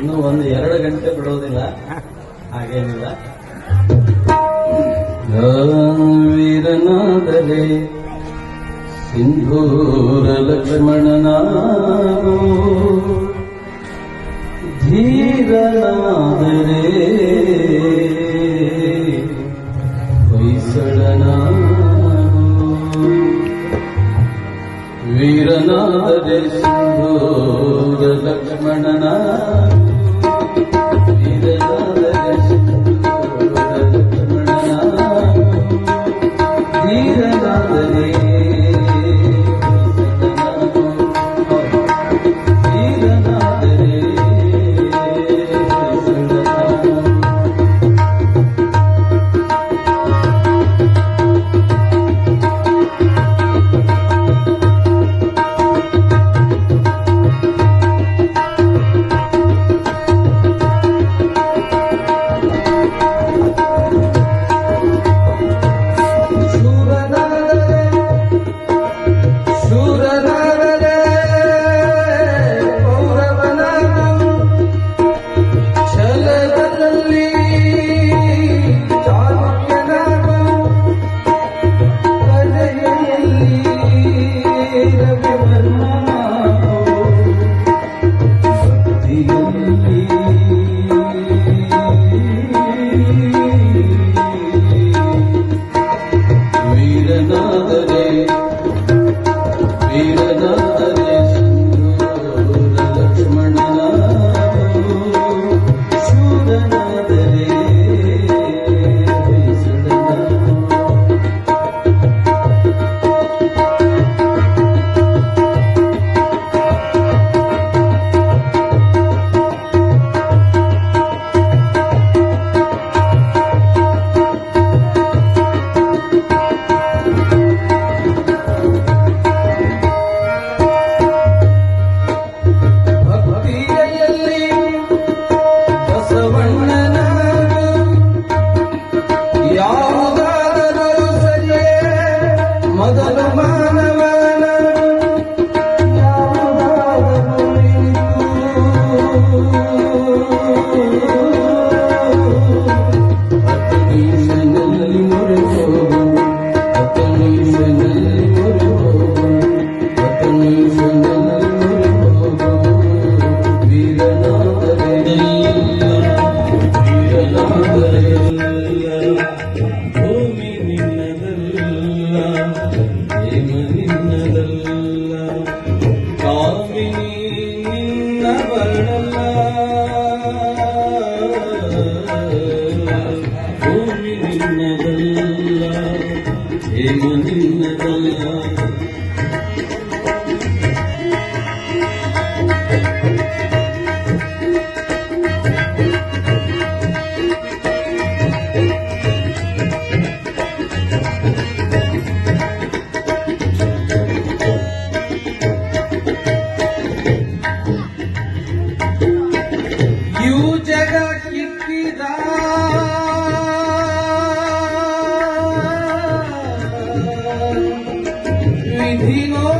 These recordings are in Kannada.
ಇನ್ನೂ ಒಂದು ಎರಡು ಗಂಟೆ ಬಿಡೋದಿಲ್ಲ. ಹಾಗೇನಿಲ್ಲ. ವೀರನಾದರೆ ಸಿಂಧೂರ ಲಕ್ಷ್ಮಣನಾರು ಧೀರನಾದರೆ जलक्ष्मणना 你我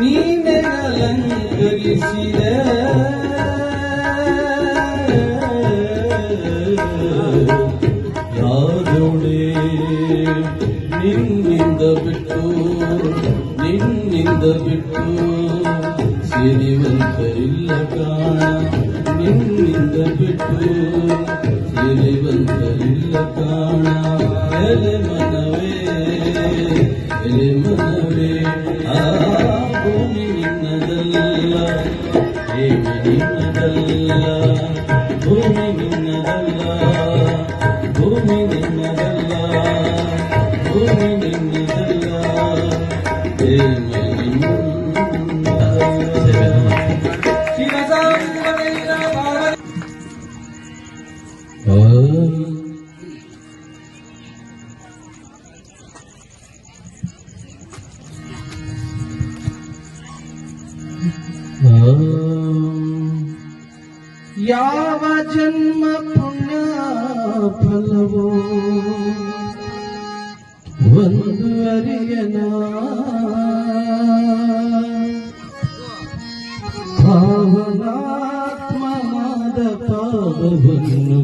നീനലങ്കരിച്ചില യാരോടെ നിന്നിന്ത ಬಿಟ್ಟು ನಿನ್ನಿಂದ ಬಿಟ್ಟು ಸಿರಿವಂತ ಇಲ್ಲ ಕಾಣ ನಿನ್ನಿಂದ ಬಿಟ್ಟು ಸಿರಿವಂತ ಇಲ್ಲ ಕಾಣ ಎಲೆ ಮನ ನಿನ್ನದಲ್ಲ ಭೂಮಿ ನಿನ್ನದಲ್ಲ ಭೂಮಿ ನಿನ್ನದಲ್ಲ ಭೂಮಿ ಯಾವ ಜನ್ಮ ಪುಣ್ಯ ಫಲವೋ ಒಂದು ಅರಿಯನ ಭಾವನಾತ್ಮವಾದ ಪಾದವನ್ನು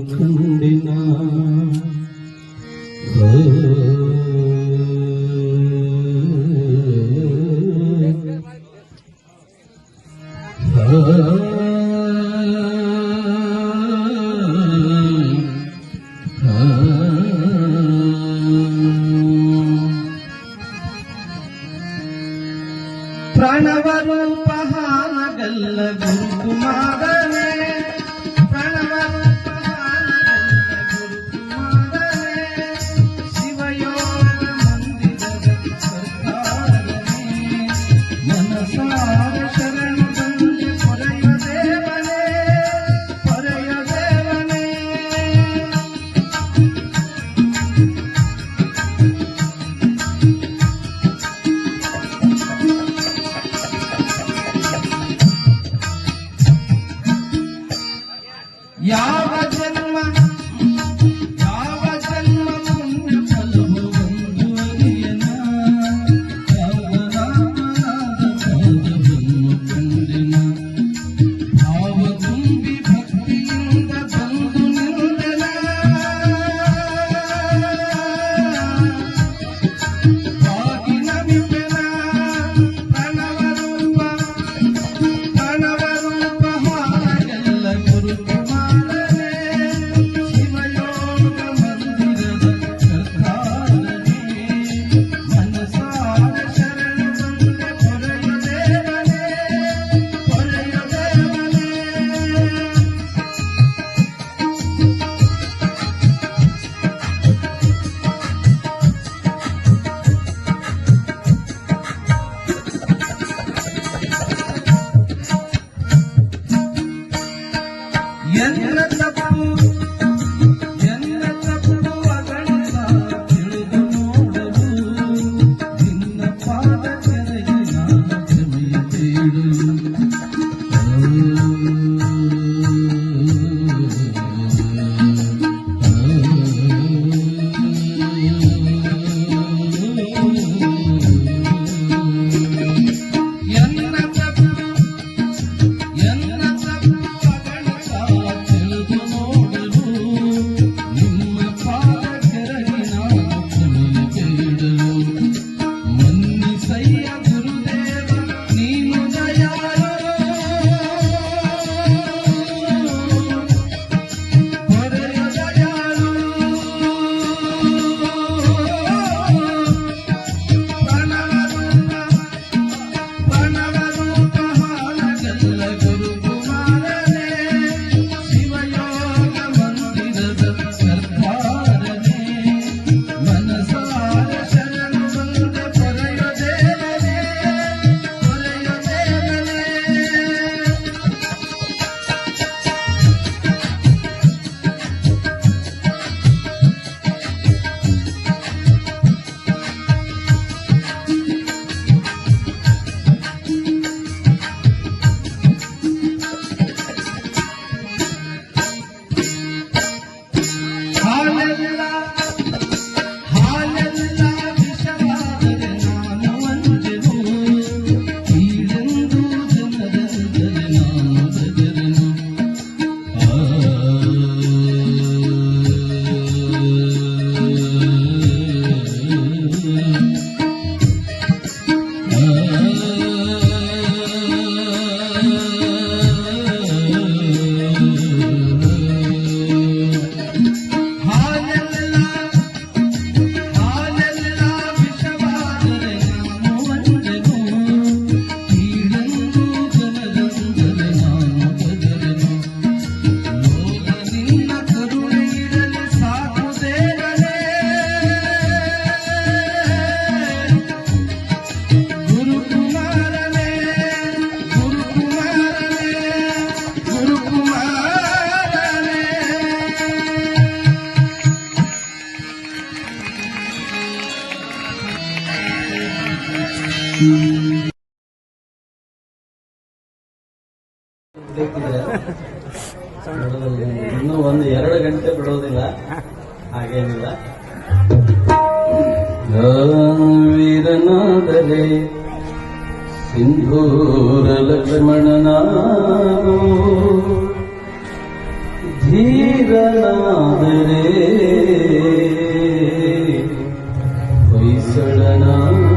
ಹೊಯ್ಸಳನಾನು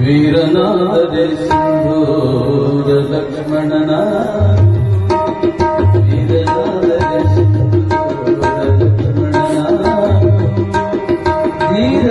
ವೀರನಾದರೆ ಸಿಂಧೂರ ಲಕ್ಷ್ಮಣನ ವೀರನಾದರೆ ಸಿಂಧೂರ ಲಕ್ಷ್ಮಣನ ಧೀರನಾದರೆ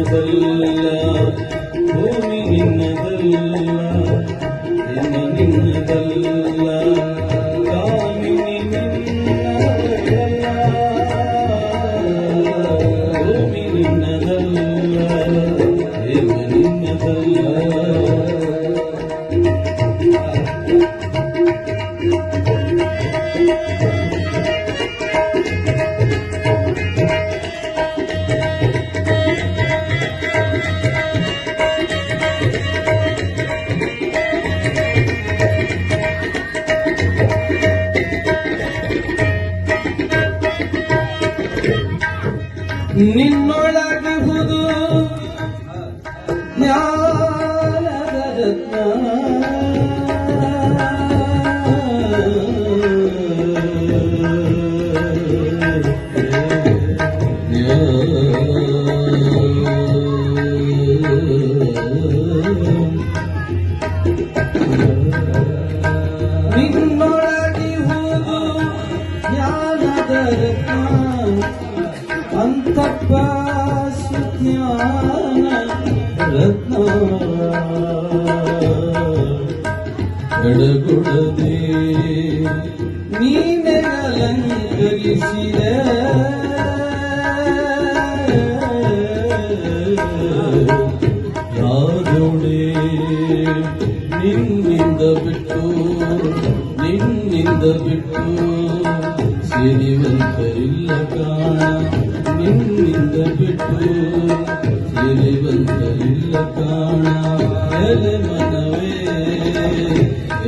ನಿನ್ನದಲ್ಲ ಭೂಮಿ ನಿನ್ನದಲ್ಲ ನಿನ್ನ ನಿನ್ನದಲ್ಲ.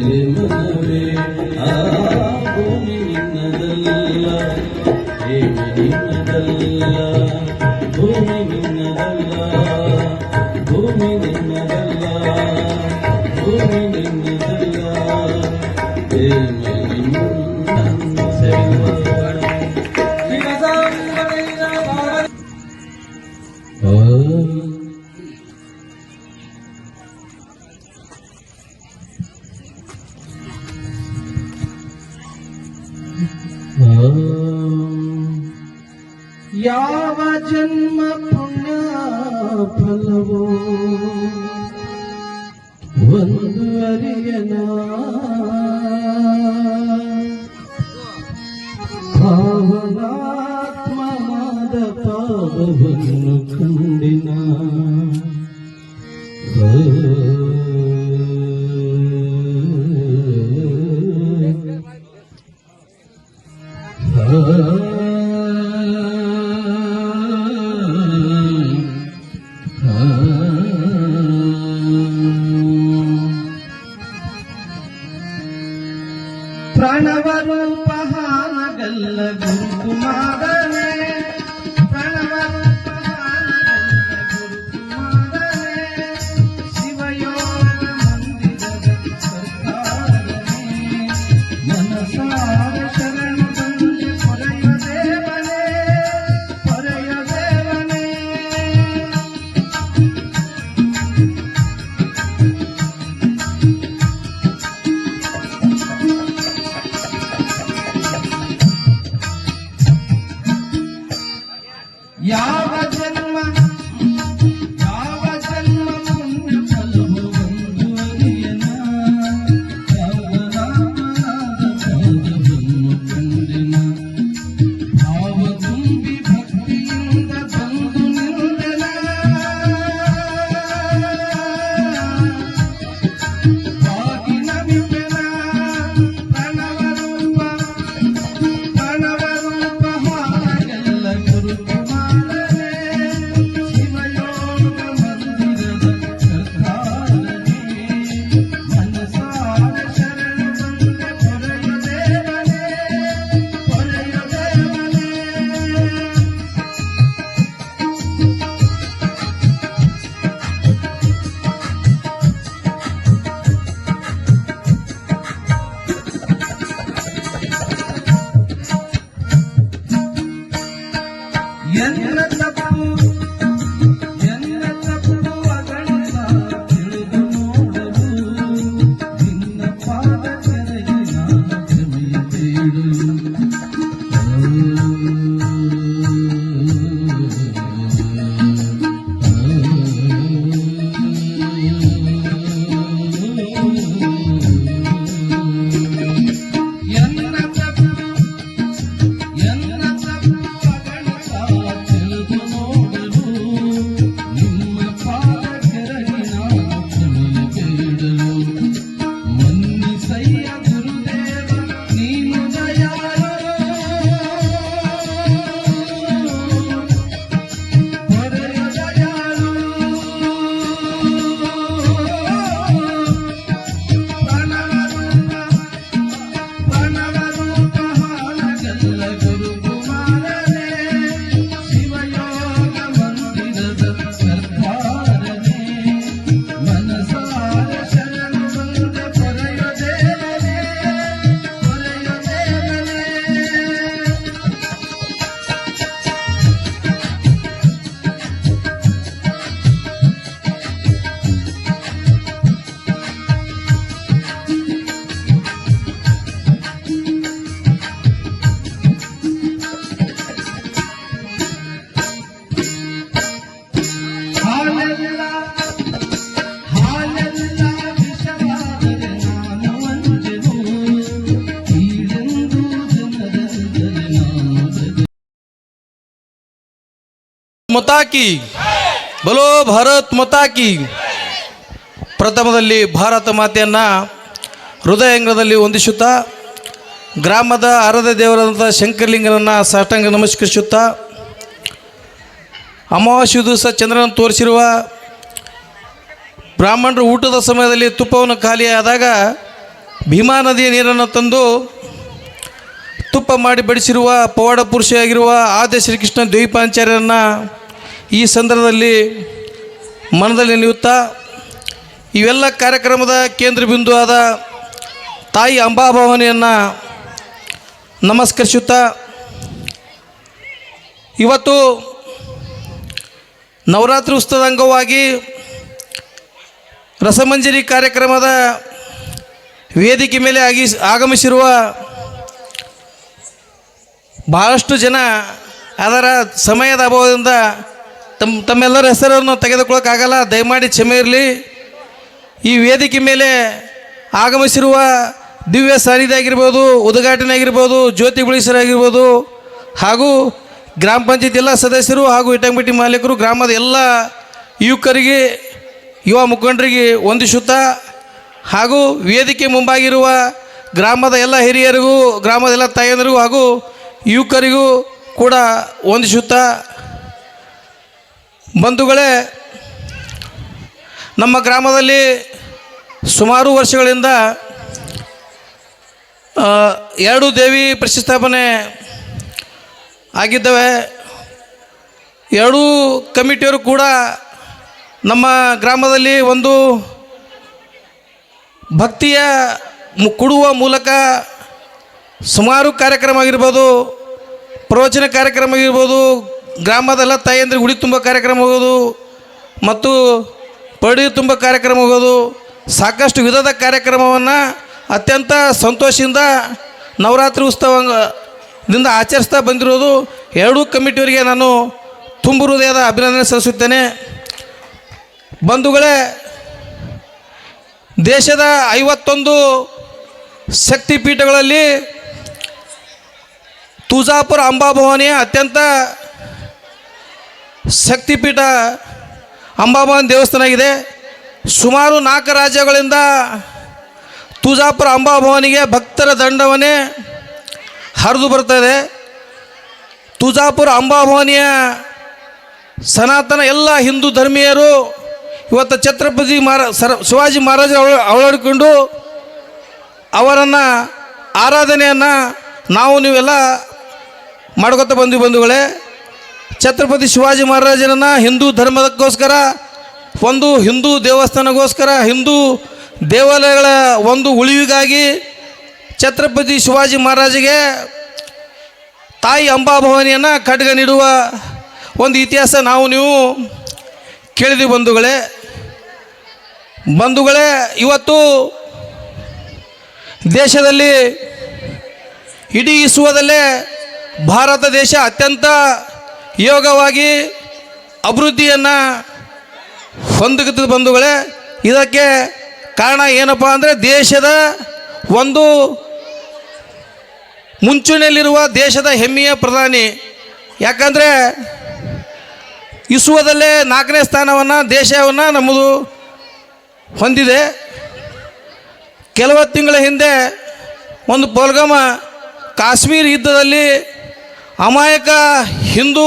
Hare Madhave, Hare Madhave. ಯಾವ ಮಾತಾ ಕಿ ಬಲೋ ಭಾರತ್ ಮಾತಾ ಕಿ ಪ್ರಥಮದಲ್ಲಿ ಭಾರತ ಮಾತೆಯನ್ನು ಹೃದಯಂಗದಲ್ಲಿ ಹೊಂದಿಸುತ್ತಾ ಗ್ರಾಮದ ಆರಾಧ ದೇವರಾದಂಥ ಶಂಕರಲಿಂಗನನ್ನು ಸಾಷ್ಟಾಂಗ ನಮಸ್ಕರಿಸುತ್ತಾ, ಅಮಾವಾಸ್ಯ ದಿವಸ ಚಂದ್ರನ ತೋರಿಸಿರುವ ಬ್ರಾಹ್ಮಣರು ಊಟದ ಸಮಯದಲ್ಲಿ ತುಪ್ಪವನ್ನು ಖಾಲಿಯಾದಾಗ ಭೀಮಾ ನದಿಯ ನೀರನ್ನು ತಂದು ತುಪ್ಪ ಮಾಡಿ ಬಡಿಸಿರುವ ಪವಾಡ ಪುರುಷಿಯಾಗಿರುವ ಆದ್ಯ ಶ್ರೀಕೃಷ್ಣ ದ್ವೈಪಾಂಚಾರ್ಯರನ್ನು ಈ ಸಂದರ್ಭದಲ್ಲಿ ಮನದಲ್ಲಿ ನೆನೆಯುತ್ತಾ ಇವೆಲ್ಲ ಕಾರ್ಯಕ್ರಮದ ಕೇಂದ್ರ ಬಿಂದು ಆದ ತಾಯಿ ಅಂಬಾಭವಾನಿಯನ್ನು ನಮಸ್ಕರಿಸುತ್ತಾ ಇವತ್ತು ನವರಾತ್ರಿ ಉತ್ಸವದ ಅಂಗವಾಗಿ ರಸಮಂಜರಿ ಕಾರ್ಯಕ್ರಮದ ವೇದಿಕೆ ಮೇಲೆ ಆಗಿ ಆಗಮಿಸಿರುವ ಭಾಳಷ್ಟು ಜನ ಅದರ ಸಮಯದ ಅಭಾವದಿಂದ ತಮ್ಮ ತಮ್ಮೆಲ್ಲರ ಹೆಸರನ್ನು ತೆಗೆದುಕೊಳ್ಳೋಕ್ಕಾಗಲ್ಲ, ದಯಮಾಡಿ ಕ್ಷಮೆ ಇರಲಿ. ಈ ವೇದಿಕೆ ಮೇಲೆ ಆಗಮಿಸಿರುವ ದಿವ್ಯ ಸಾನಿಧ್ಯ ಆಗಿರ್ಬೋದು ಉದ್ಘಾಟನೆ ಆಗಿರ್ಬೋದು ಜ್ಯೋತಿ ಆಗಿರ್ಬೋದು ಹಾಗೂ ಗ್ರಾಮ ಪಂಚಾಯತ್ ಎಲ್ಲ ಸದಸ್ಯರು ಹಾಗೂ ಇಟಂಬಿಟಿ ಮಾಲೀಕರು, ಗ್ರಾಮದ ಎಲ್ಲ ಯುವಕರಿಗೆ, ಯುವ ಮುಖಂಡರಿಗೆ ವಂದಿಸುತ್ತಾ, ಹಾಗೂ ವೇದಿಕೆ ಮುಂಬಾಗಿರುವ ಗ್ರಾಮದ ಎಲ್ಲ ಹಿರಿಯರಿಗೂ, ಗ್ರಾಮದ ಎಲ್ಲ ತಾಯಂದಿರಿಗೂ ಹಾಗೂ ಯುವಕರಿಗೂ ಕೂಡ ವಂದಿಸುತ್ತಾ ಬಂಧುಗಳೇ, ನಮ್ಮ ಗ್ರಾಮದಲ್ಲಿ ಸುಮಾರು ವರ್ಷಗಳಿಂದ ಎರಡು ದೇವಿ ಪ್ರತಿಷ್ಠಾಪನೆ ಆಗಿದ್ದಾವೆ. ಎರಡೂ ಕಮಿಟಿಯವರು ಕೂಡ ನಮ್ಮ ಗ್ರಾಮದಲ್ಲಿ ಒಂದು ಭಕ್ತಿಯ ಕೊಡುವ ಮೂಲಕ ಸುಮಾರು ಕಾರ್ಯಕ್ರಮ ಆಗಿರ್ಬೋದು, ಪ್ರವಚನ ಕಾರ್ಯಕ್ರಮ ಆಗಿರ್ಬೋದು ಗ್ರಾಮದೆಲ್ಲ ತಾಯಂದ್ರಿಗೆ ಉಳಿ ತುಂಬ ಕಾರ್ಯಕ್ರಮ ಹೋಗೋದು, ಮತ್ತು ಪಡಿ ತುಂಬ ಕಾರ್ಯಕ್ರಮ ಹೋಗೋದು, ಸಾಕಷ್ಟು ವಿಧದ ಕಾರ್ಯಕ್ರಮವನ್ನು ಅತ್ಯಂತ ಸಂತೋಷದಿಂದ ನವರಾತ್ರಿ ಉತ್ಸವದಿಂದ ಆಚರಿಸ್ತಾ ಬಂದಿರೋದು. ಎರಡೂ ಕಮಿಟಿಯವರಿಗೆ ನಾನು ತುಂಬು ಹೃದಯದ ಅಭಿನಂದನೆ ಸಲ್ಲಿಸುತ್ತೇನೆ. ಬಂಧುಗಳೇ, ದೇಶದ ಐವತ್ತೊಂದು ಶಕ್ತಿಪೀಠಗಳಲ್ಲಿ ತುಜಾಪುರ ಅಂಬಾಭವಾನಿ ಅತ್ಯಂತ ಶಕ್ತಿಪೀಠ ಅಂಬಾಭವಾನಿ ದೇವಸ್ಥಾನ ಆಗಿದೆ ಸುಮಾರು ನಾಲ್ಕು ರಾಜ್ಯಗಳಿಂದ ತುಜಾಪುರ ಅಂಬಾಭವನಿಗೆ ಭಕ್ತರ ದಂಡವನ್ನೇ ಹರಿದು ಬರ್ತದೆ ತುಜಾಪುರ ಅಂಬಾಭವನಿಯ ಸನಾತನ ಎಲ್ಲ ಹಿಂದೂ ಧರ್ಮೀಯರು ಇವತ್ತು ಛತ್ರಪತಿ ಮಹಾರಾ, ಸರ, ಶಿವಾಜಿ ಮಹಾರಾಜ ಅವಳಡಿಕೊಂಡು ಅವರನ್ನು ಆರಾಧನೆಯನ್ನು ನಾವು ನೀವೆಲ್ಲ ಮಾಡ್ಕೊತ ಬಂದ್ವಿ ಬಂಧುಗಳೇ. ಛತ್ರಪತಿ ಶಿವಾಜಿ ಮಹಾರಾಜರನ್ನು ಹಿಂದೂ ಧರ್ಮದಕ್ಕೋಸ್ಕರ, ಒಂದು ಹಿಂದೂ ದೇವಸ್ಥಾನಗೋಸ್ಕರ ಹಿಂದೂ ದೇವಾಲಯಗಳ ಒಂದು ಉಳಿವಿಗಾಗಿ ಛತ್ರಪತಿ ಶಿವಾಜಿ ಮಹಾರಾಜಿಗೆ ತಾಯಿ ಅಂಬಾಭವಾನಿಯನ್ನು ಖಡ್ಗ ನೀಡುವ ಒಂದು ಇತಿಹಾಸ ನಾವು ನೀವು ಕೇಳಿದ್ವಿ ಬಂಧುಗಳೇ. ಬಂಧುಗಳೇ, ಇವತ್ತು ದೇಶದಲ್ಲಿ ಇಡೀ ವಿಶ್ವದಲ್ಲೇ ಭಾರತ ದೇಶ ಅತ್ಯಂತ ಯೋಗವಾಗಿ ಅಭಿವೃದ್ಧಿಯನ್ನು ಹೊಂದುತ್ತದೆ ಬಂಧುಗಳೇ, ಇದಕ್ಕೆ ಕಾರಣ ಏನಪ್ಪ ಅಂದರೆ ದೇಶದ ಒಂದು ಮುಂಚೂಣಿಯಲ್ಲಿರುವ ದೇಶದ ಹೆಮ್ಮೆಯ ಪ್ರಧಾನಿ. ಯಾಕಂದರೆ ವಿಶ್ವದಲ್ಲೇ ನಾಲ್ಕನೇ ಸ್ಥಾನವನ್ನು ದೇಶವನ್ನು ನಮ್ಮದು ಹೊಂದಿದೆ. ಕೆಲವು ತಿಂಗಳ ಹಿಂದೆ ಒಂದು ಪೊಲ್ಗಮ ಕಾಶ್ಮೀರ ಯುದ್ಧದಲ್ಲಿ ಅಮಾಯಕ ಹಿಂದೂ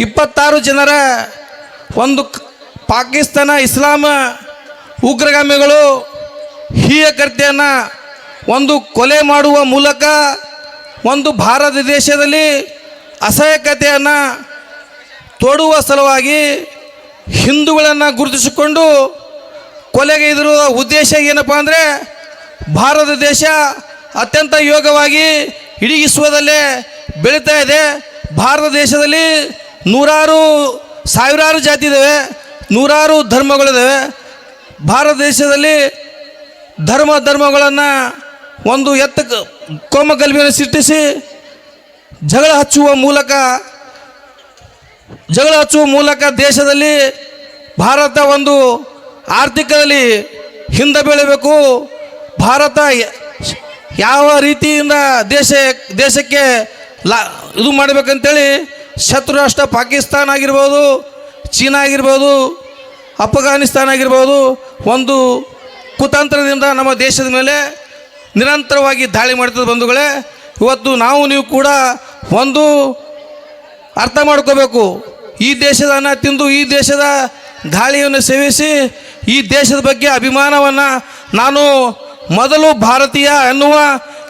ಇಪ್ಪತ್ತಾರು ಜನರ ಒಂದು ಪಾಕಿಸ್ತಾನ ಇಸ್ಲಾಮ ಉಗ್ರಗಾಮಿಗಳು ಹೀಯ ಕರ್ತೆಯನ್ನು ಒಂದು ಕೊಲೆ ಮಾಡುವ ಮೂಲಕ ಒಂದು ಭಾರತ ದೇಶದಲ್ಲಿ ಅಸಹಾಯಕತೆಯನ್ನು ತೋಡುವ ಸಲುವಾಗಿ ಹಿಂದೂಗಳನ್ನು ಗುರುತಿಸಿಕೊಂಡು ಕೊಲೆಗೈದಿರುವ ಉದ್ದೇಶ ಏನಪ್ಪ ಅಂದರೆ ಭಾರತ ದೇಶ ಅತ್ಯಂತ ಯೋಗವಾಗಿ ಇಡೀ ವಿಶ್ವದಲ್ಲೇ ಬೆಳೀತಾ ಇದೆ. ಭಾರತ ದೇಶದಲ್ಲಿ ನೂರಾರು, ಸಾವಿರಾರು ಜಾತಿ ಇದ್ದಾವೆ ನೂರಾರು ಧರ್ಮಗಳಿದ್ದಾವೆ ಭಾರತ ದೇಶದಲ್ಲಿ ಧರ್ಮ ಧರ್ಮಗಳನ್ನು ಒಂದು ಎತ್ತ ಕೋಮಗಲ್ಬಿಯನ್ನು ಸೃಷ್ಟಿಸಿ ಜಗಳ ಹಚ್ಚುವ ಮೂಲಕ, ಜಗಳ ಹಚ್ಚುವ ಮೂಲಕ ದೇಶದಲ್ಲಿ ಭಾರತ ಒಂದು ಆರ್ಥಿಕದಲ್ಲಿ ಹಿಂದೆ ಬೀಳಬೇಕು. ಭಾರತ ಯಾವ ರೀತಿಯಿಂದ ದೇಶ, ದೇಶಕ್ಕೆ ಲಾ ಇದು ಮಾಡಬೇಕಂತೇಳಿ ಶತ್ರು ರಾಷ್ಟ್ರ ಪಾಕಿಸ್ತಾನ ಆಗಿರ್ಬೋದು, ಚೀನಾ ಆಗಿರ್ಬೋದು, ಅಫ್ಘಾನಿಸ್ತಾನ ಆಗಿರ್ಬೋದು, ಒಂದು ಕುತಂತ್ರದಿಂದ ನಮ್ಮ ದೇಶದ ಮೇಲೆ ನಿರಂತರವಾಗಿ ದಾಳಿ ಮಾಡ್ತದೆ ಬಂಧುಗಳೇ. ಇವತ್ತು ನಾವು, ನೀವು ಕೂಡ ಒಂದು ಅರ್ಥ ಮಾಡ್ಕೋಬೇಕು. ಈ ದೇಶದ ಅನ್ನ ತಿಂದು ಈ ದೇಶದ ದಾಳಿಯನ್ನು ಸೇವಿಸಿ, ಈ ದೇಶದ ಬಗ್ಗೆ ಅಭಿಮಾನವನ್ನು ನಾನು ಮೊದಲು ಭಾರತೀಯ ಅನ್ನುವ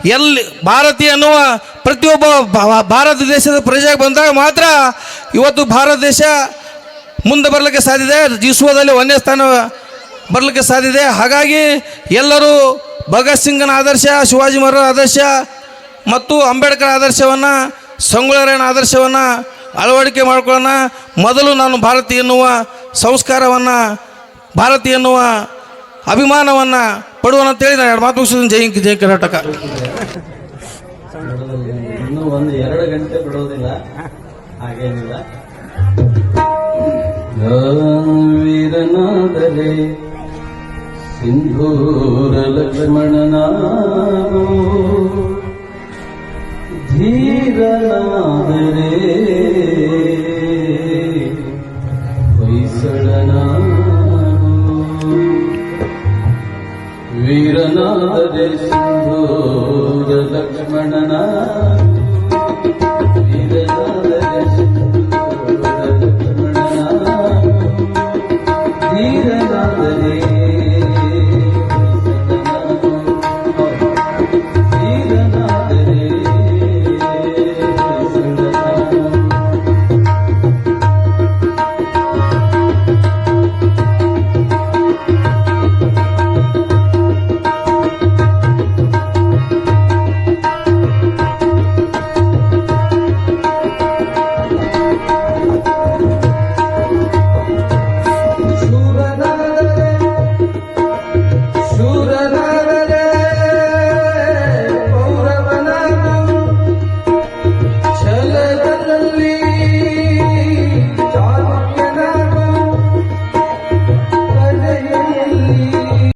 ಎಲ್ಲಿ ಭಾರತೀಯ ಅನ್ನುವ ಪ್ರತಿಯೊಬ್ಬ ಭಾರತ ದೇಶದ ಪ್ರಜೆಗೆ ಬಂದಾಗ ಮಾತ್ರ ಇವತ್ತು ಭಾರತ ದೇಶ ಮುಂದೆ ಬರಲಿಕ್ಕೆ ಸಾಧ್ಯತೆ ವಿಶ್ವದಲ್ಲಿ ಒಂದೇ ಸ್ಥಾನ ಬರಲಿಕ್ಕೆ ಸಾಧ್ಯತೆ ಹಾಗಾಗಿ ಎಲ್ಲರೂ ಭಗತ್ ಸಿಂಗ್ನ ಆದರ್ಶ, ಶಿವಾಜಿ ಮರ ಆದರ್ಶ ಮತ್ತು ಅಂಬೇಡ್ಕರ್ ಆದರ್ಶವನ್ನು ಸಂಗೊಳ್ಳರಾಯಣ ಆದರ್ಶವನ್ನು ಅಳವಡಿಕೆ ಮಾಡ್ಕೊಳ್ಳೋಣ. ಮೊದಲು ನಾನು ಭಾರತೀಯ ಎನ್ನುವ ಸಂಸ್ಕಾರವನ್ನು ಭಾರತೀಯ ಎನ್ನುವ ಅಭಿಮಾನವನ್ನು ಪಡುವನು ಅಂತೇಳಿ ನಾನು ಎರಡು ಮಾತು ಮುಗಿಸಿದ್ದೀನಿ ಜೈ ಜೈ ಕರ್ನಾಟಕ. ಇನ್ನೂ ಒಂದು ಎರಡು ಗಂಟೆ ಬಿಡೋದಿಲ್ಲ. ಹಾಗೇನಿಲ್ಲ. ವೀರನಾದರೆ ಸಿಂಧೂರ ಲಕ್ಷ್ಮಣನಾನು ಧೀರನಾದರೆ वीरनादरे दे लक्ष्मणना